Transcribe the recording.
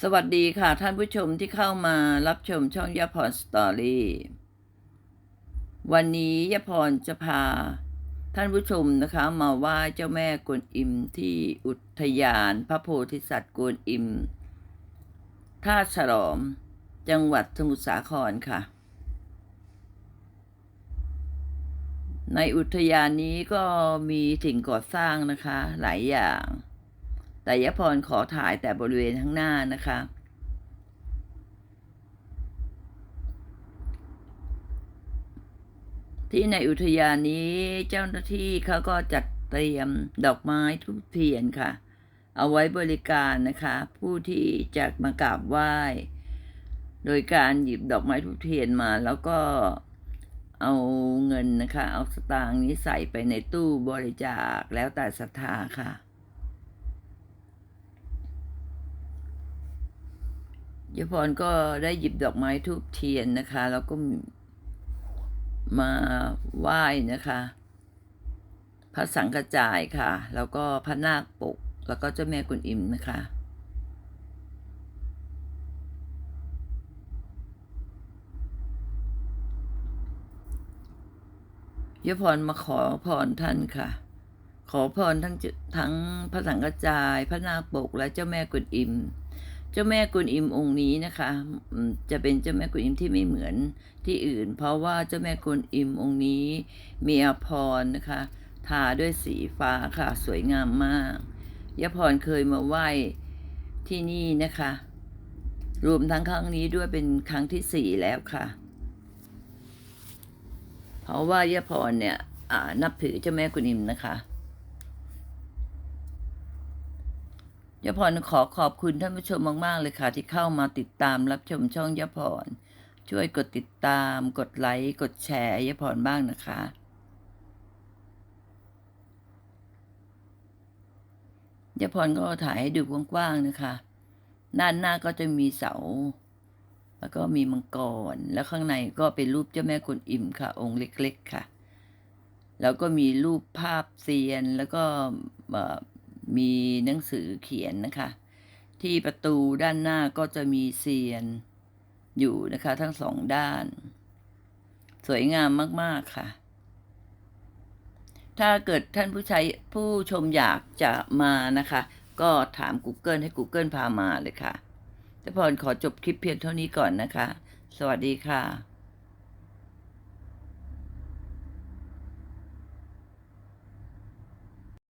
สวัสดีค่ะท่านผู้ชมที่เข้ามารับชมช่องยาพรสตอรี่วันนี้ยาพรจะพาท่านผู้ชมนะคะมาไหว้เจ้าแม่กวนอิมที่อุทยานพระโพธิสัตว์กวนอิมท่าฉลอมจังหวัดสมุทรสาครค่ะ ในอุทยานนี้ก็มีสิ่งก่อสร้างนะคะหลายอย่าง แต่ยพรขอถ่ายแต่บริเวณข้างหน้านะคะ ที่ในอุทยานนี้เจ้าหน้าที่เขาก็จัดเตรียมดอกไม้ทุกเทียนค่ะ เอาไว้บริการนะคะ ผู้ที่จะมากราบไหว้ โดยการหยิบดอกไม้ทุกเทียนมาแล้วก็เอาเงินนะคะ เอาสตางค์นี้ใส่ไปในตู้บริจาคแล้วแต่ศรัทธาค่ะ ยพรก็ได้หยิบดอกไม้ทูบเทียนนะคะ แล้วก็มาไหว้นะคะ พระสังฆจายค่ะ แล้วก็พระนาคปก แล้วก็เจ้าแม่กุนอิมนะคะยพรมาขอพรท่านค่ะ ขอพรทั้งทั้งพระสังฆจาย พระนาคปกและเจ้าแม่กุนอิม เจ้าแม่กุนอิมองค์นี้นะคะจะเป็นเจ้าแม่กุนอิมที่ไม่เหมือนที่อื่น เพราะว่าเจ้าแม่กุนอิมองค์นี้มีอภรนะคะ ทาด้วยสีฟ้าค่ะสวยงามมากยะพรเคยมาไหว้ที่นี่นะคะ รวมทั้งครั้งนี้ด้วยเป็นครั้งที่สี่แล้วค่ะ เพราะว่ายะพรเนี่ยนับถือเจ้าแม่กุนอิมนะคะ ยพรขอขอบคุณท่านผู้ชมมาก ๆ เลยค่ะ ที่เข้ามาติดตามรับชมช่องยพร ช่วยกดติดตาม กดไลค์ กดแชร์ยพรบ้างนะคะ ยพรก็ถ่ายให้ดูกว้าง ๆ นะคะ ด้านหน้าก็จะมีเสา แล้วก็มีมังกร แล้วข้างในก็เป็นรูปเจ้าแม่กวนอิมค่ะ องค์เล็ก ๆ ค่ะ แล้วก็มีรูปภาพเซียน แล้วก็ มีหนังสือเขียนนะคะ ที่ประตูด้านหน้าก็จะมีเซียนอยู่นะคะ ทั้งสองด้าน สวยงามมาก ๆ ค่ะ ถ้าเกิดท่านผู้ใช้ผู้ชมอยากจะมานะคะ ก็ถาม Google ให้ Google พามาเลยค่ะแต่พรขอจบคลิปเพียงเท่านี้ก่อนนะคะ สวัสดีค่ะ